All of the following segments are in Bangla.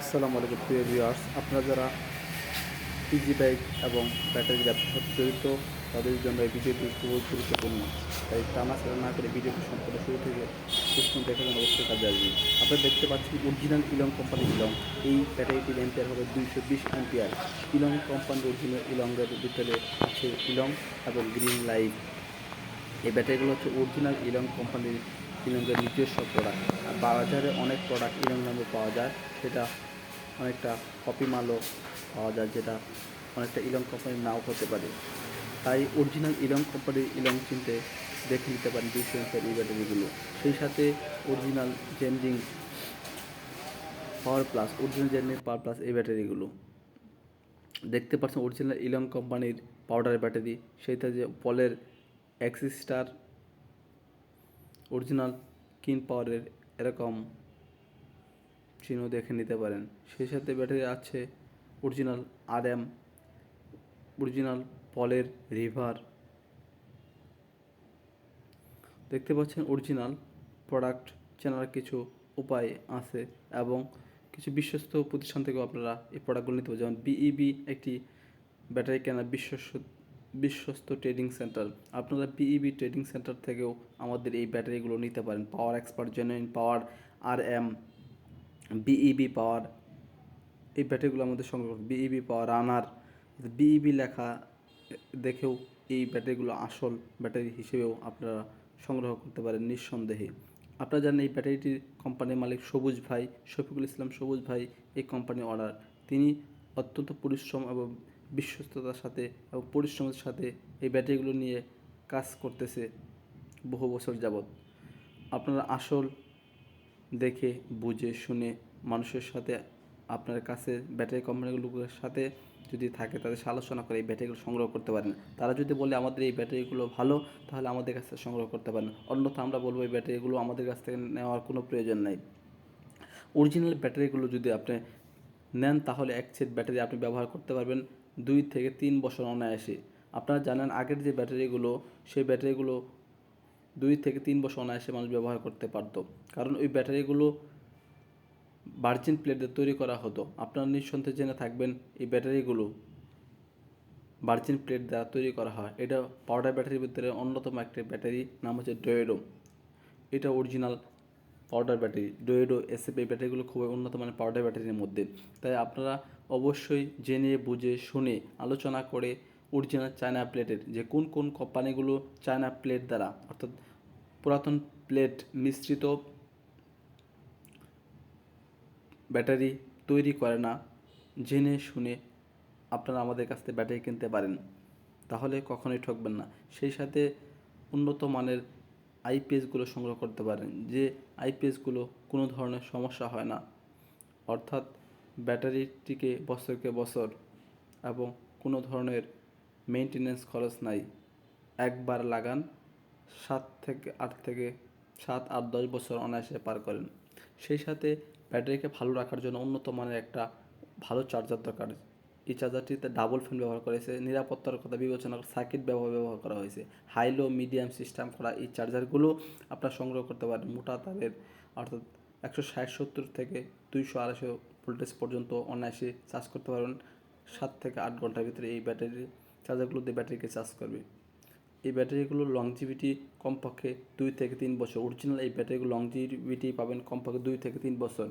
আসসালামু আলাইকুম, প্রিয় ভিউয়ার্স আপনারা যারা পিজি বাইক এবং ব্যাটারি ব্যবসার জড়িত, তাদের জন্য এই ভিডিওটি খুবই গুরুত্বপূর্ণ। তাই টানা ছাড়া না করে ভিডিওটি সম্পূর্ণ শুরু থেকে পর্যন্ত দেখার অবশ্যই কাজে আসবে আপনারা দেখতে পাচ্ছেন অরিজিনাল ইলং কোম্পানি ইলং এই ব্যাটারিটির এম্পিয়ার হবে দুইশো বিশ এম্পিয়ার ইলং কোম্পানির অরিজিনাল ইলংয়ের ভিতরে আছে ইলং এবং গ্রিন লাইট এই ব্যাটারিগুলো হচ্ছে অরিজিনাল ইলং কোম্পানির ইলংয়ের নিজস্ব প্রোডাক্ট আর বাজারে অনেক প্রোডাক্ট ইলং নামে পাওয়া যায়। সেটা অনেকটা কপি মালও পাওয়া যায় যেটা অনেকটা ইলং কোম্পানির নাও হতে পারে। তাই অরিজিনাল ইলং কোম্পানির ইলং চিনতে দেখে নিতে পারেন এমপের এই ব্যাটারিগুলো। সেই সাথে অরিজিনাল জেনজিং পাওয়ার প্লাস অরিজিনাল জেনজিং পাওয়ার প্লাস এই ব্যাটারিগুলো। দেখতে পাচ্ছেন অরিজিনাল ইলং কোম্পানির পাউডার ব্যাটারি, সেইটা যে পলের অ্যাক্সিস স্টার অরিজিনাল কিন পাওয়ারের এরকম চিহ্ন দেখে নিতে পারেন। সেই সাথে ব্যাটারি আছে অরিজিনাল আর এম অরিজিনাল পলের রিভার। দেখতে পাচ্ছেন অরিজিনাল প্রোডাক্ট চেনার কিছু উপায় আছে এবং কিছু বিশ্বস্ত প্রতিষ্ঠান থেকেও আপনারা এই প্রোডাক্টগুলো নিতে পারেন যেমন বিইবি একটি ব্যাটারি কেনার বিশ্বস্ত বিশ্বস্ত ট্রেডিং সেন্টার। আপনারা বিইবি ট্রেডিং সেন্টার থেকেও আমাদের এই ব্যাটারিগুলো নিতে পারেন। Power expert, genuine power R M বিইবি power, এই ব্যাটারিগুলো আমাদের সংগ্রহ বিইবি পাওয়ার রানার বিইবি লেখা, দেখেও এই ব্যাটারিগুলো আসল ব্যাটারি হিসেবেও আপনারা সংগ্রহ করতে পারেন নিঃসন্দেহে। আপনারা জানেন এই ব্যাটারিটির কোম্পানির মালিক সবুজ ভাই, শফিকুল ইসলাম সবুজ ভাই, এই কোম্পানি অর্ডার তিনি অত্যন্ত পরিশ্রম এবং বিশ্বস্ততার সাথে এবং পরিশ্রমের সাথে এই ব্যাটারিগুলো নিয়ে কাজ করতেছে বহু বছর যাবৎ। আপনারা আসল দেখে, বুঝে, শুনে মানুষের সাথে আপনার কাছে ব্যাটারি কোম্পানিগুলোর সাথে যদি থাকে, তাদের আলোচনা করে এই ব্যাটারিগুলো সংগ্রহ করতে পারেন। তারা যদি বলে আমাদের এই ব্যাটারিগুলো ভালো, তাহলে আমাদের কাছ থেকে সংগ্রহ করতে পারেন। অন্যথা আমরা বলব এই ব্যাটারিগুলো আমাদের কাছ থেকে নেওয়ার কোনো প্রয়োজন নেই। অরিজিনাল ব্যাটারিগুলো যদি আপনি নেন, তাহলে এক সেট ব্যাটারি আপনি ব্যবহার করতে পারবেন দুই থেকে তিন বছর অনায়াসে। আপনারা জানেন আগের যে ব্যাটারিগুলো সেই ব্যাটারিগুলো দুই থেকে তিন বছর অনায়াসে মানুষ ব্যবহার করতে পারতো। কারণ ওই ব্যাটারিগুলো ভার্জিন প্লেট তৈরি করা হতো। আপনারা নিঃসন্দেহে জেনে থাকবেন, এই ব্যাটারিগুলো ভার্জিন প্লেট দ্বারা তৈরি করা হয়। এটা পাউডার ব্যাটারির ভিতরে অন্যতম একটি ব্যাটারি, নাম হচ্ছে ডোয়েডো এটা অরিজিনাল পাউডার ব্যাটারি ডোয়েডো এসএফ এই ব্যাটারিগুলো খুবই উন্নত মানের পাউডার ব্যাটারির মধ্যে। তাই আপনারা অবশ্যই জেনে, বুঝে, শুনে আলোচনা করে অরিজিনাল চায়না প্লেটের যে কোন কোন কোম্পানিগুলো চায়না প্লেট দ্বারা, অর্থাৎ পুরাতন প্লেট মিশ্রিত ব্যাটারি তৈরি করে না, জেনে শুনে আপনারা আমাদের কাছ থেকে ব্যাটারি কিনতে পারেন। তাহলে কখনোই ঠকবেন না। সেই সাথে উন্নত মানের আইপিএসগুলো সংগ্রহ করতে পারেন, যে আইপিএসগুলো কোনো ধরনের সমস্যা হয় না। অর্থাৎ ব্যাটারিটিকে বছরকে বছর এবং কোনো ধরনের মেনটেনেন্স খরচ নাই। একবার লাগান সাত থেকে আট থেকে সাত, আট, দশ বছর অনায়াসে পার করেন। সেই সাথে ব্যাটারিকে ভালো রাখার জন্য উন্নত মানের একটা ভালো চার্জার দরকার। এই চার্জারটিতে ডাবল ফ্যান ব্যবহার করা হয়েছে, নিরাপত্তার কথা বিবেচনা করে সার্কিট ব্যবহার ব্যবহার করা হয়েছে। হাই লো মিডিয়াম সিস্টেম করা এই চার্জারগুলো আপনারা সংগ্রহ করতে পারেন। মোটা তারের, অর্থাৎ একশো ষাট, সত্তর থেকে দুইশো, আড়াইশো ভোল্টেজ পর্যন্ত অনায়াসে চার্জ করতে পারবেন। সাত থেকে আট ঘণ্টার ভিতরে এই ব্যাটারি চার্জারগুলো দিয়ে ব্যাটারিকে চার্জ করবে। এই ব্যাটারিগুলোর লংজিভিটি কমপক্ষে দুই থেকে তিন বছর। অরিজিনাল এই ব্যাটারিগুলো লংজিভিটি পাবেন কমপক্ষে দুই থেকে তিন বছর।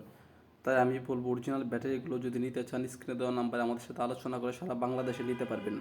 তাই আমি বলব অরিজিনাল ব্যাটারিগুলো যদি নিতে চান স্ক্রিনে দেওয়া নাম্বারে আমাদের সাথে আলোচনা করে সারা বাংলাদেশে নিতে পারবেন।